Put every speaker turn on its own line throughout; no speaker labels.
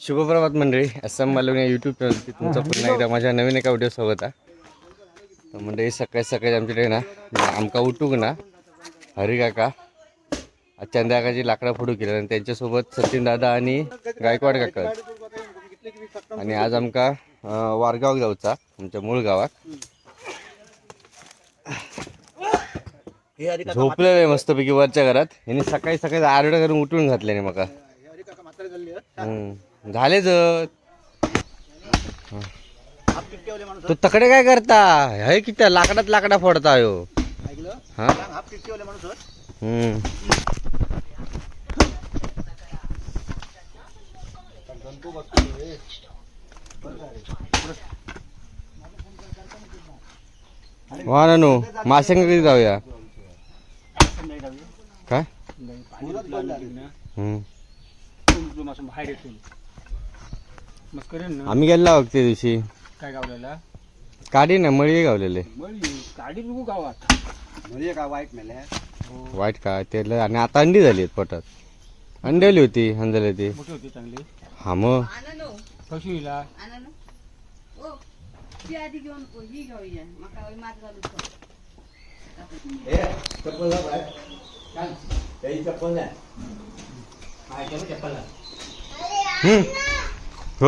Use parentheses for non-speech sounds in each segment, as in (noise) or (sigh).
शुभप्रभात मंडळी असम मालवणी युट्यूब चॅनलवरती तुमचं पुन्हा एकदा माझ्या नवीन एका व्हिडिओ स्वागत आहे. तर मंडळी सकाळी सकाळी आमच्याकडे ना आमका उठूक ना हरी काका चंद्याकाची लाकडा फोडू केलं आणि त्यांच्यासोबत सचिन दादा आणि गायकवाड काका आणि आज आमका वारगाव जाऊचा आमच्या मूळ गावात. झोपलेलं आहे मस्तपैकी वरच्या घरात. यांनी सकाळी सकाळी आरडा करून उठून घातल्याने मका. हम्म. झाले तो तकडे काय करता? हे किती लाकडात लाकडा फोडता हो? हा? हम्म. वा ना नो माशांक कधी जाऊया? काय? हम्म. आम्ही गेलो बघ त्या दिवशी.
काय गावलेला?
काढी ना मळी गावलेले.
गाडी बघू गावात.
म्हणजे काय वाईट मेल्या
वाईट का? ते लय- आणि आता अंडी झाली आहेत पोटात. अंडेली होती अंजली ती
मोठी होती चांगली.
हा मग.
कशी हिला
ती आधी घेऊन ही घेऊया मका मात घालू
हम्म हो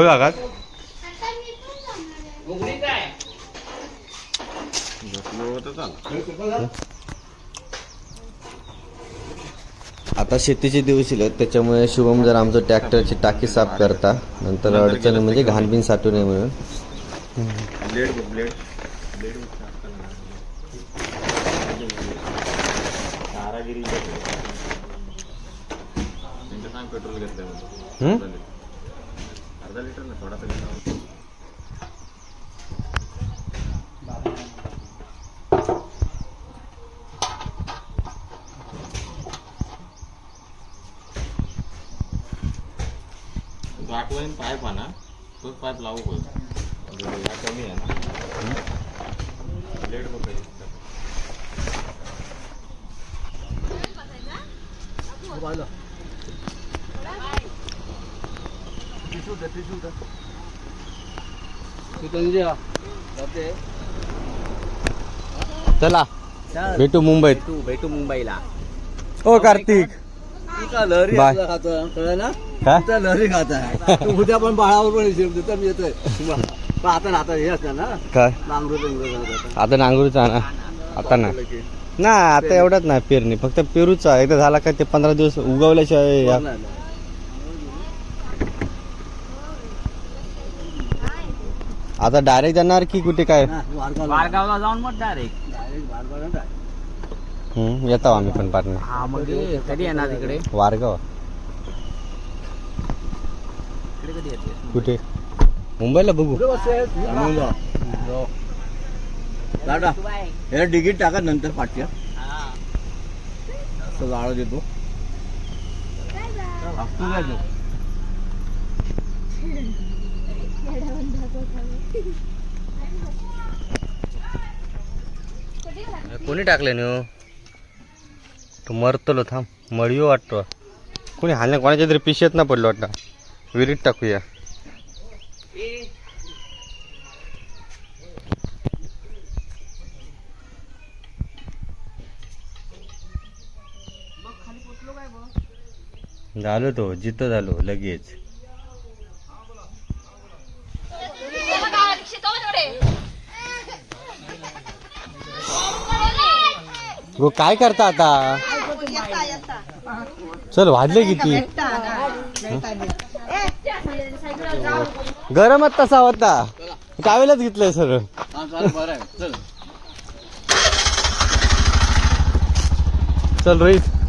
लागात? आता शेतीचे दिवस येले त्याच्यामुळे शुभम जर आमचं ट्रॅक्टरची टाकी साफ करता नंतर अडचण म्हणजे घाणबीन साठू नये म्हणून हम्म?
दाखवायन पाईप आणा तोच पाईप लावू होईल हा कमी आहे ना. लेट
चला. भेटू मुंबईत.
तू भेटू मुंबईला.
ओ कार्तिक.
तुझा लहरी
बाय.
आपला खातो कळलं ना?
काय?
तुझा लहरी खात आहे तू उद्या पण बाळावर पण येशील तर मी येतोय. पण आता ना आता हे असतं ना?
काय?
नांगरू
आता नांगरूचा ना? आता ना? ना आता एवढाच नाही पेरणी. फक्त पेरूचा एकदा झाला का ते पंधरा दिवस उगवल्याशिवाय या- आता डायरेक्ट जाणार की कुठे काय?
बारगावला जाऊन मग डायरेक्ट
हम्म, येतो आम्ही पण पाटणे
हा मग कधी येणार तिकडे?
वारगाव.
इकडे कधी येते
कुठे? मुंबईला बघू.
दादा हे डिगीट टाका नंतर पाठच्या. असं जाळं देतो. (laughs)
कोणी टाकले नो तो मरतलो थांब. मळियो वाटतो. कोणी हालण्या कोणाच्या तरी पिशेत ना पडलो वाटतं. विहिरीत टाकूया. झालो तो जिथं झालो लगेच. गो काय करता आता? चल वाजले किती? गरमच तसा होता कावेलाच घेतलंय सर
चल
रोहित.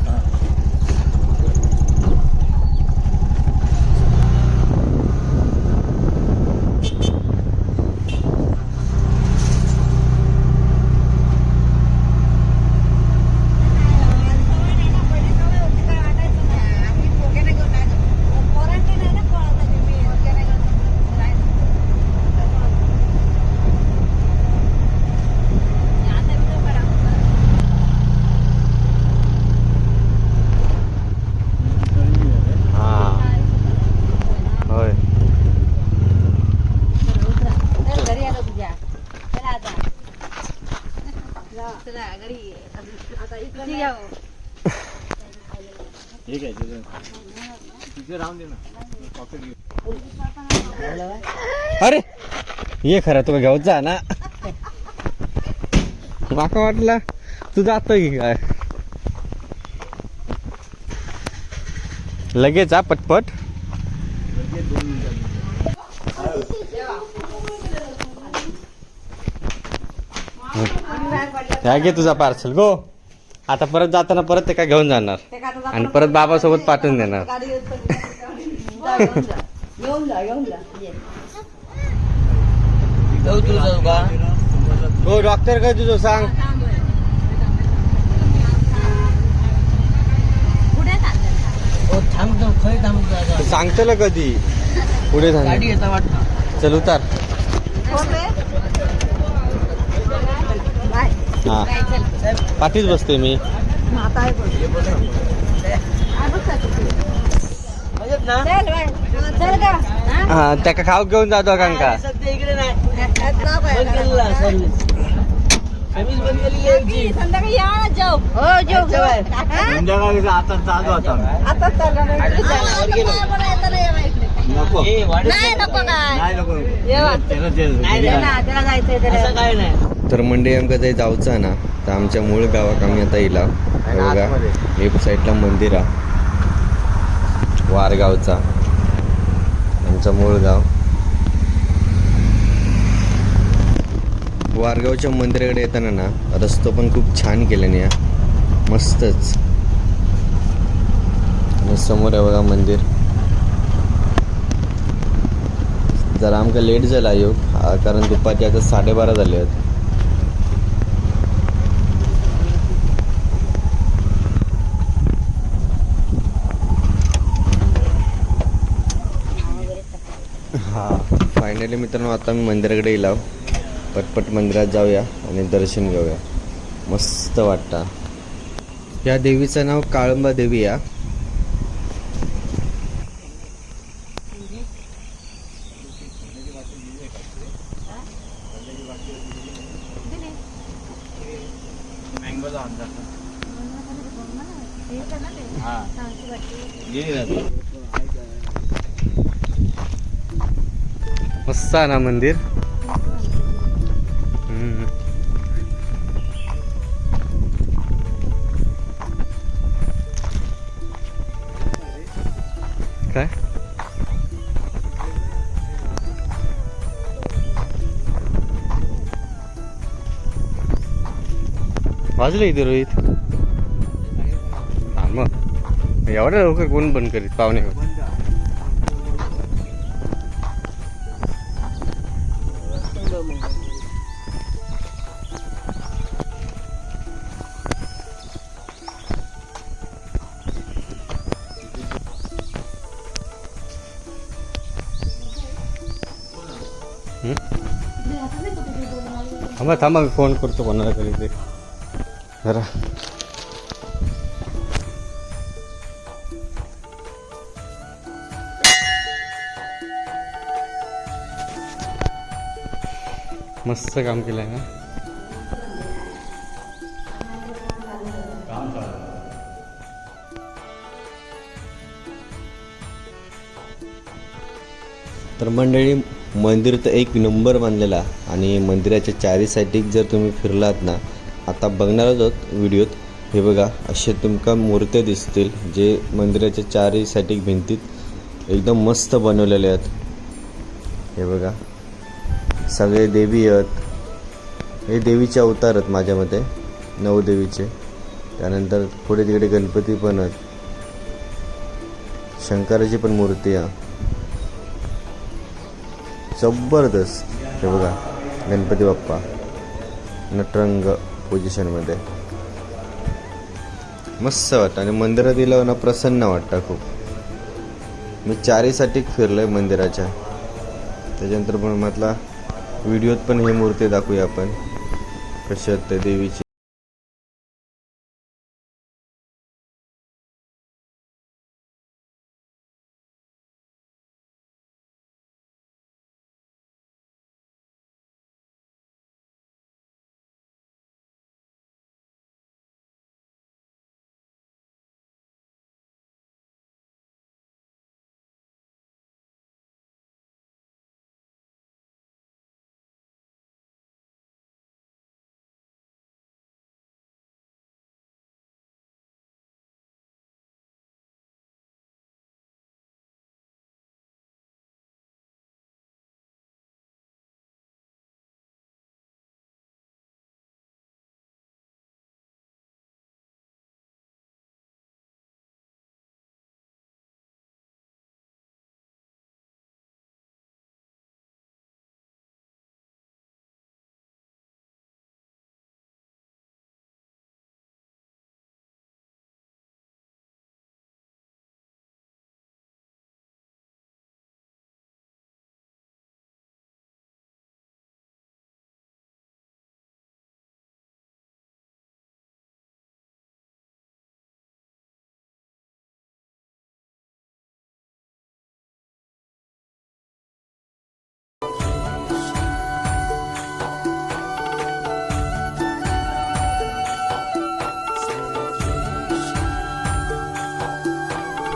अरे ये खरं तुला घेऊन जा ना. माका वाटला तू जातोय की काय? लगेच हा पटपट. ह्या घे तुझा पार्सल गो. आता परत जाताना परत ते काय घेऊन जाणार. आणि परत बाबासोबत पाठवून देणार.
घेऊन जा घेऊन जा ये.
हो डॉक्टर काय तुझं सांग सांगतो ना कधी? पुढे चल उतार. हा पाठीच बसते मी
चल बाय. चल का हा?
हा त्या खाऊ घेऊन जातो कांका
संध्याकाळी हो हा?
संध्याकाळी आता चालू आता
आता चालला नाही. हा, नको, मला येता नाही येवा इकडे.
नको.
नाही नको काय
नाही नको.
येवा.
त्याला ते-
त्याला त्याला जायचंय त्याला.
तर मंडळी आमका जर जाऊचा ना तर आमच्या मूळ गावाक आम्ही आता येला हे बघा लेफ्ट साईडला मंदिर हा वारगावचा. आमचं मूळ गाव. वारगावच्या मंदिराकडे येताना ना रस्तो पण खूप छान केल्याने या मस्तच. आणि समोर आहे बघा मंदिर. जरा आमका लेट झाला योग कारण दुपारचे आता साडेबारा झाले आहेत. हां फायनली मित्रांनो आता मी मंदिराकडे येईल हो. पटपट मंदिरात जाऊया आणि दर्शन घेऊया. मस्त वाटतं. या देवीचं नाव काळंबा देवी या. साना मंदिर. काय? वाजलं इथे रोहित. हा मग एवढ्या लवकर कोण बंद करीत? पाहुणे थांबा मी फोन करतो कोणाला तरी ते. जरा. मस्त काम केलं आहे ना? तर मंडळी मंदिर तर एक नंबर बांधलेला आणि मंदिराच्या चारी साईडीक जर तुम्ही फिरलात ना आता बघणारच आहोत व्हिडिओत हे बघा असे तुमका मूर्त्या दिसतील जे मंदिराच्या चारी साईडीक भिंतीत एकदम मस्त बनवलेले आहेत. हे बघा सगळे देवी आहेत. हे देवीचे अवतार आहेत माझ्या मते नवदेवीचे. त्यानंतर पुढे तिकडे गणपती पण आहेत. शंकराची पण मूर्ती आहे. जबरदस्त. हे बघा गणपती बाप्पा. नटरंग पोझिशनमध्ये मस्त वाटतं. आणि मंदिरात गेल्यावर ना प्रसन्न वाटतं खूप. मी चारीसाठी फिरलोय मंदिराच्या. त्याच्यानंतर पण म्हटला व्हिडिओत पण ही मूर्ती दाखवूया आपण. कशी ते देवीची?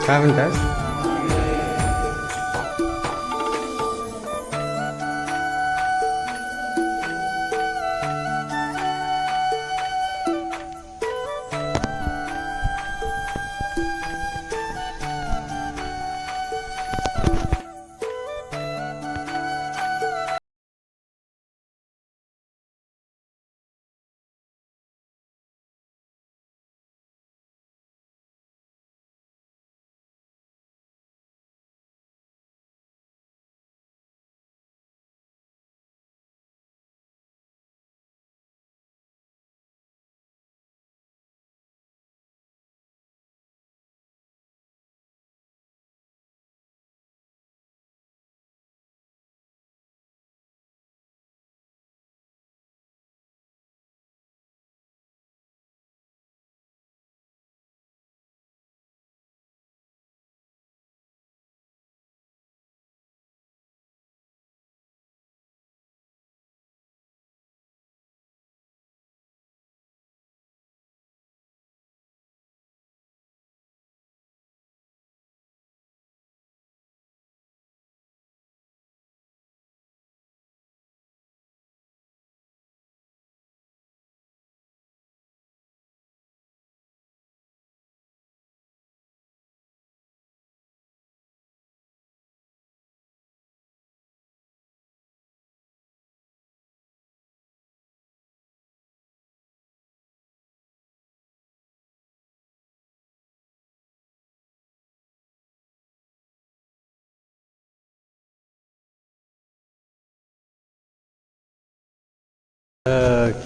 काय म्हणतात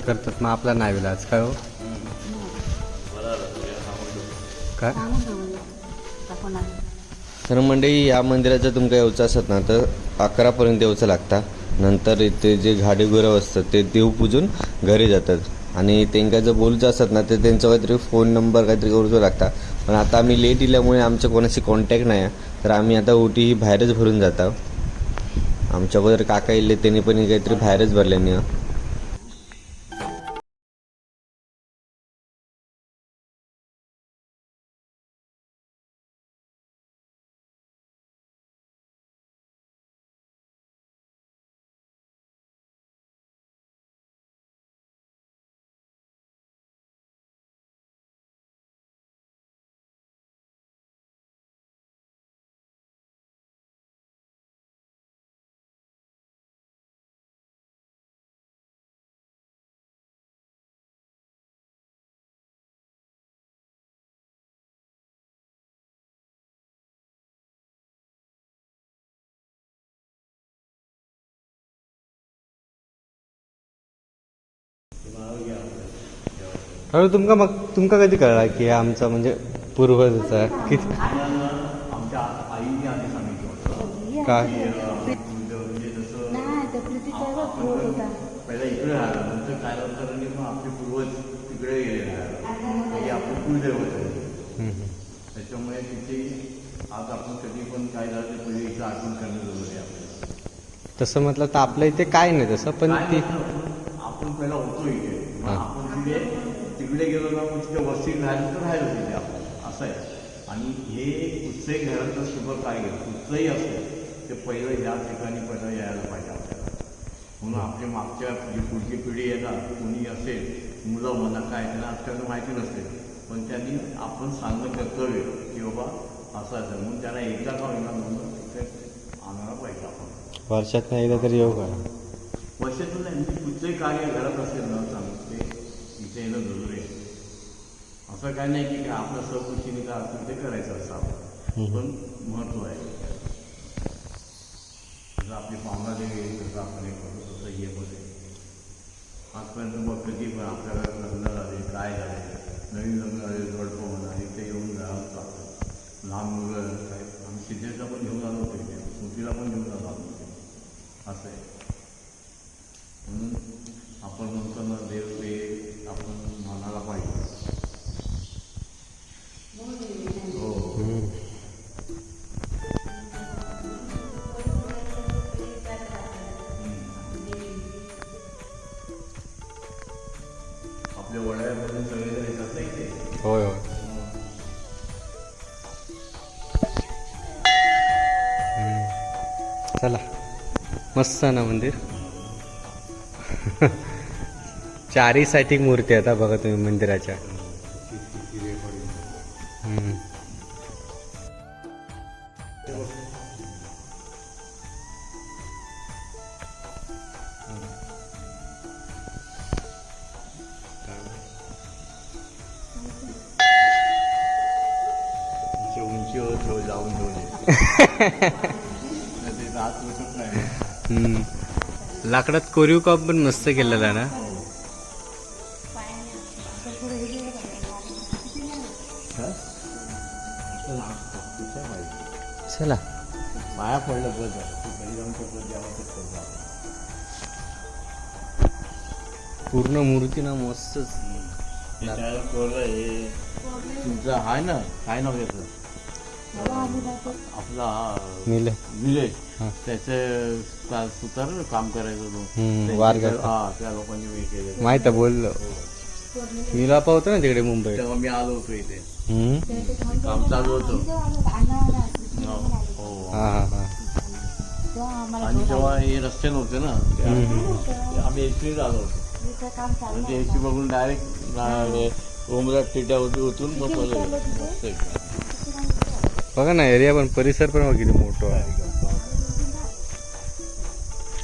करतात मग आपला नाही विलाज काय हो? काय? तर मंडळी या मंदिरात जर तुमका येऊचं असत ना तर अकरापर्यंत यायचं लागता. नंतर इथे जे घाडे गुरव असतात ते देव पूजून घरी जातात. आणि त्यांना जर बोलूचं असत ना तर त्यांचा काहीतरी फोन नंबर काहीतरी करूचो लागता. पण आता आम्ही लेट इल्यामुळे आमच्या कोणाशी कॉन्टॅक्ट नाही आहे तर आम्ही आता ओटी ही बाहेरच भरून जाता. आमच्या अगोदर काका इले त्यांनी पण काहीतरी बाहेरच भरल्याने अरे तुमका मग तुमका कधी कळला की आमचा म्हणजे पूर्वजचा किती
आमच्या आईने आधी सांगितलं होतं
काय
म्हणजे जसं पहिला इकडे राहिला नंतर काय नंतर मग आपले पूर्वज तिकडे गेले राहायला म्हणजे आपलं कुलदैवत आहे
हम्म.
त्याच्यामुळे तिथे आज आपण कधी पण काय झालं ते पहिले इथं आठवण करणं जरुरी आहे आपल्याला.
तसं म्हटलं तर आपल्या इथे काय नाही तसं पण ती
आपण पहिला होतो इथे. मग. आपण तिथे तिकडे गेलो ना मग तिथे वस्तीत राहिलो तर राहिलो तिथे आपण. असं आहे. आणि हे कुठचंही शुभ कार्य कुठचंही असेल ते पहिलं या ठिकाणी पहिलं यायला पाहिजे आपल्याला. म्हणून आपल्या मागच्या जी पुढची पिढी येणार कोणी असेल मुलं म्हणा काय त्यांना आजकाल माहिती नसते. पण त्यांनी आपण सांगणं कर्तव्य की बाबा असं असं. म्हणून त्यांना एकदा का होईना म्हणून आणायला पाहिजे आपण.
वर्षात नाही एकदा तरी येऊ का
वर्षातून नाही म्हणजे कुठचंही कार्य घरात असेल ना चांगलं ते इथे येणं जरुरी आहे. असं काय नाही की आपलं सहकुशीने का असेल ते करायचं असावं. पण महत्त्व आहे. जसं आपली पाहुणा देवी तसं आपण हे करतो तसं हे होते आजपर्यंत मग कधी पण आपल्याला लग्न झाले काय झाले नवीन लग्न झाले जोडपं म्हणा इथे येऊन राहत जातं लहान मुलं काय आम्ही सिद्धेचा पण घेऊन आलो होतो स्मृतीला पण घेऊन आलो. असं आहे. म्हणून आपण म्हणतो ना देव ते आपण म्हणायला पाहिजे. हो. आपल्या वड्यामधून ते?
होय होय. चला. मस्त ना मंदिर. चारी साठी मूर्ती आहेत बघा तुम्ही मंदिराच्या. लाकडात कोरीव काम पण मस्त केलेला आहे ना? चला.
पाया पडलं बस.
पूर्ण मूर्ती ना मस्तच.
तुमचं आहे ना? काय नाव घेतलं आपला हा
मिले
विलेज
हा.
त्याचं सुतार काम करायचं तो
हम्म,
त्यांचे
वार
घर-
करतात.
हा त्या लोकांनी हे केलं
माहीत आहे बोललो. मिलापा होता ना तिकडे मुंबईत.
तेव्हा मी आलो होतो इथे. काम चालू होतं. हो
हा. हा हा
आणि तेव्हा हे रस्ते नव्हते ना आम्ही एसटीत आलो होतो. आणि ते एसटी बघून डायरेक्ट ओमरात टिट्या होती उतरून मग.
बघा ना एरिया पण परिसर पण किती मोठं आहे.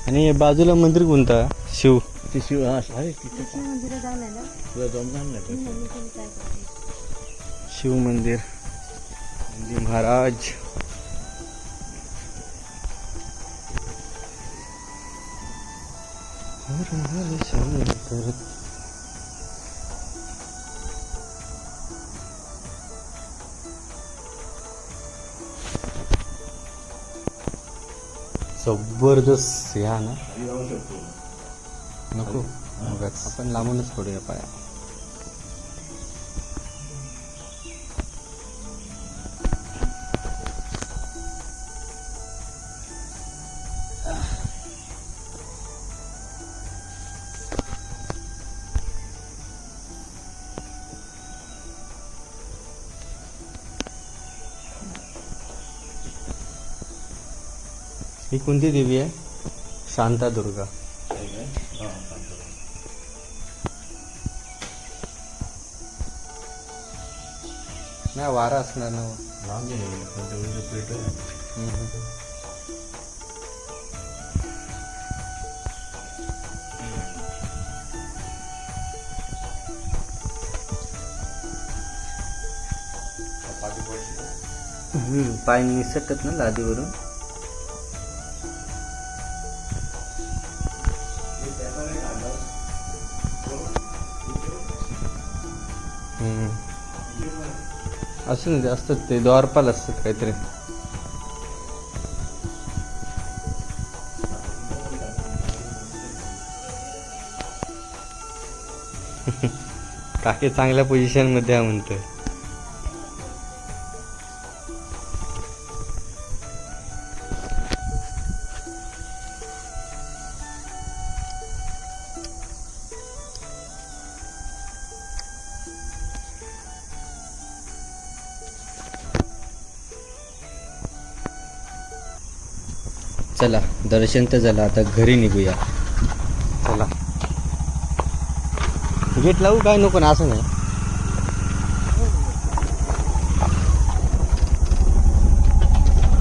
आणि बाजूला मंदिर कोणतं? शिव.
ते शिव हा आहे तिथे. तुला जमणार नाही
शिव मंदिर. नंदी महाराज. हर हर शंकर जबरदस्त या ना? नको. आपण लांबूनच पडूया पाया. ही कोणती देवी आहे. शांतादुर्गा नाही वारा असणार ना हम्म, पाय निसटत ना लादीवरून. असं नाही असतात ते द्वारपाल असतात काहीतरी. (laughs) काकी चांगल्या पोझिशनमध्ये म्हणतोय. चला दर्शन तर झालं आता घरी निघूया. चला. गेट लावू काय नको ना असं नाही.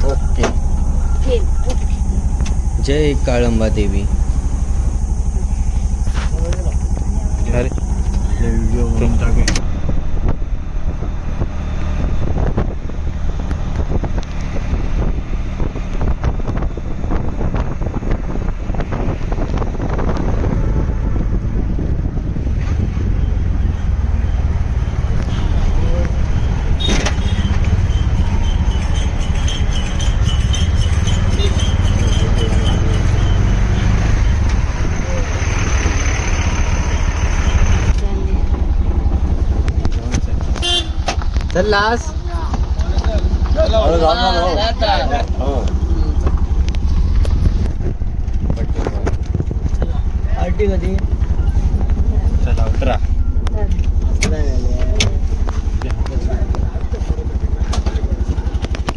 ओके. जय काळंबा देवी. अरे
व्हिडिओ म्हणून टाकेन
चल उतरा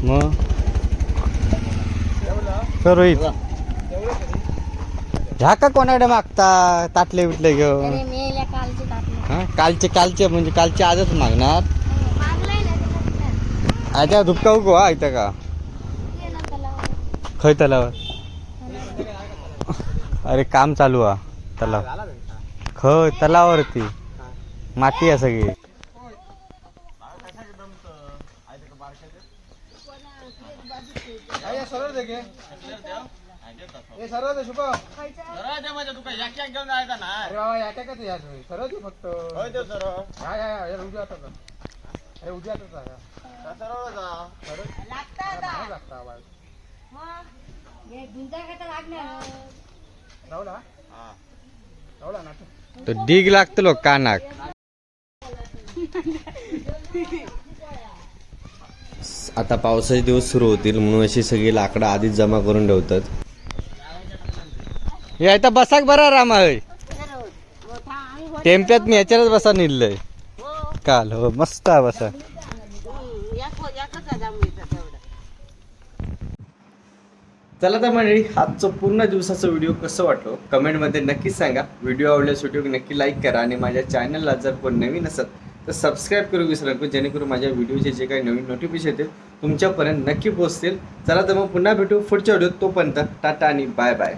मग कर रोहित ह्या का कोणाकडे मागता? ताटले बिटले घेऊन?
कालचे टाकले
हा कालचे कालचे म्हणजे कालचे आजच मागणार.
फक्त.
आता धुपका उगो हा इथं का?
ये ना तलावावर.
खय तलावर अरे काम चालू हा तलाव. खय तलावरती माती आहे सगळी.
मग हे
तो. डीग लागतलो कानाक. आता पावसाचे दिवस सुरू होतील म्हणून अशी सगळी लाकडं आधीच जमा करून ठेवतात. हे आता बसाक बरा रामा हय. टेम्प्यात मी याच्यावरच बसा निघलंय काल हो मस्त आहे बसा. चला तर मंडळी आजचं पूर्ण दिवसाचा व्हिडिओ कसं वाटलो? कमेंटमध्ये नक्कीच सांगा. व्हिडिओ आवडल्यास व्हिडिओ नक्की लाईक करा आणि माझ्या चॅनलला जर कोण नवीन असेल तर सबस्क्राईब करू विसरू नको जेणेकरून माझ्या व्हिडिओचे जे काही नवीन नोटिफिकेशन येतील तुमच्यापर्यंत नक्की पोहोचतील. चला तर मग पुन्हा भेटू पुढच्या व्हिडिओत तोपर्यंत टाटा आणि बाय बाय